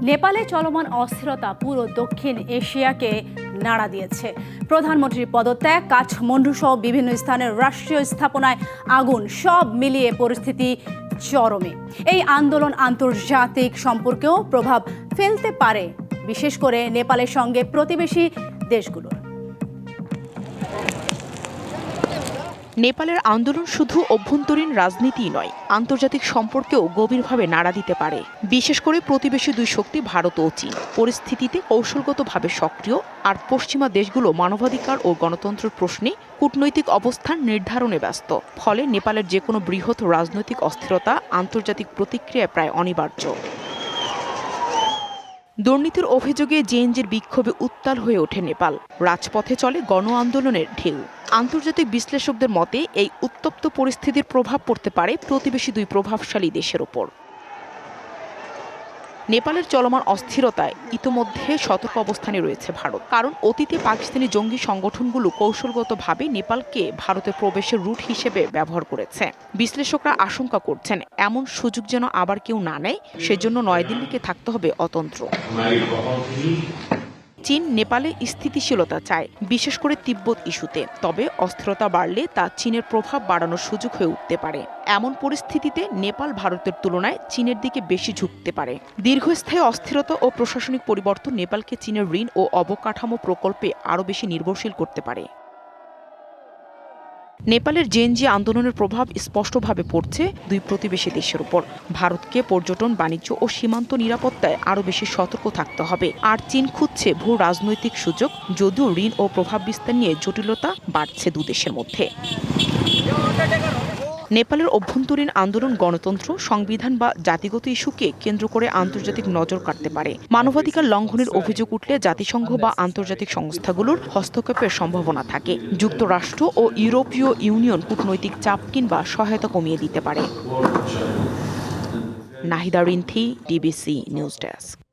নেপালে চলমান অস্থিরতা পুরো দক্ষিণ এশিয়াকে নাড়া দিয়েছে। প্রধানমন্ত্রীর পদত্যাগ, কাঠমান্ডু সহ বিভিন্ন স্থানের রাষ্ট্রীয় স্থাপনায় আগুন, সব মিলিয়ে পরিস্থিতি চরমে। এই আন্দোলন আন্তর্জাতিক সম্পর্কেও প্রভাব ফেলতে পারে, বিশেষ করে নেপালের সঙ্গে প্রতিবেশী দেশগুলোর। নেপালের আন্দোলন শুধু অভ্যন্তরীণ রাজনীতিই নয়, আন্তর্জাতিক সম্পর্কেও গভীরভাবে নাড়া দিতে পারে। বিশেষ করে প্রতিবেশী দুই শক্তি ভারত ও চীন। পরিস্থিতিতে কৌশলগতভাবে সক্রিয় আর পশ্চিমা দেশগুলো মানবাধিকার ও গণতন্ত্রের প্রশ্নে কূটনৈতিক অবস্থান নির্ধারণে ব্যস্ত। ফলে নেপালের যে কোনো বৃহৎ রাজনৈতিক অস্থিরতা আন্তর্জাতিক প্রতিক্রিয়ায় প্রায় অনিবার্য। দুর্নীতির অভিযোগে জেএনজির বিক্ষোভে উত্তাল হয়ে ওঠে নেপাল। রাজপথে চলে গণ আন্দোলনের ঢেউ। আন্তর্জাতিক বিশ্লেষকদের মতে, এই উত্তপ্ত পরিস্থিতির প্রভাব পড়তে পারে প্রতিবেশী দুই প্রভাবশালী দেশের ওপর। নেপালের চলমান অস্থিরতায় ইতোমধ্যে সতর্ক অবস্থানে রয়েছে ভারত। কারণ অতীতে পাকিস্তানি জঙ্গি সংগঠনগুলো কৌশলগতভাবে নেপালকে ভারতে প্রবেশের রুট হিসেবে ব্যবহার করেছে। বিশ্লেষকরা আশঙ্কা করছেন, এমন সুযোগ যেন আবার কেউ না নেয়, সেজন্য নয়াদিল্লিকে থাকতে হবে অতন্ত্র। চীন, নেপালে স্থিতিশীলতা চায়, বিশেষ করে তিব্বত ইস্যুতে। তবে অস্থিরতা বাড়লে তা চীনের প্রভাব বাড়ানোর সুযোগ হয়ে উঠতে পারে। এমন পরিস্থিতিতে নেপাল ভারতের তুলনায় চীনের দিকে বেশি ঝুঁকতে পারে। দীর্ঘস্থায়ী অস্থিরতা ও প্রশাসনিক পরিবর্তন নেপালকে চীনের ঋণ ও অবকাঠামো প্রকল্পে আরও বেশি নির্ভরশীল করতে পারে। নেপালের জেনজি আন্দোলনের প্রভাব স্পষ্টভাবে পড়ছে দুই প্রতিবেশী দেশের উপর। ভারতকে পর্যটন, বাণিজ্য ও সীমান্ত নিরাপত্তায় আরও বেশি সতর্ক থাকতে হবে। আর চীন খুঁজছে ভূ রাজনৈতিক সুযোগ, যদিও ঋণ ও প্রভাব বিস্তার নিয়ে জটিলতা বাড়ছে দুদেশের মধ্যে। নেপালের অভ্যন্তরীণ আন্দোলন, গণতন্ত্র, সংবিধান বা জাতিগত ইস্যুকে কেন্দ্র করে আন্তর্জাতিক নজর কাটতে পারে। মানবাধিকার লঙ্ঘনের অভিযোগ উঠলে জাতিসংঘ বা আন্তর্জাতিক সংস্থাগুলোর হস্তক্ষেপের সম্ভাবনা থাকে। যুক্তরাষ্ট্র ও ইউরোপীয় ইউনিয়ন কূটনৈতিক চাপ কিংবা সহায়তা কমিয়ে দিতে পারে। Nahida Rinthi, DBC news desk.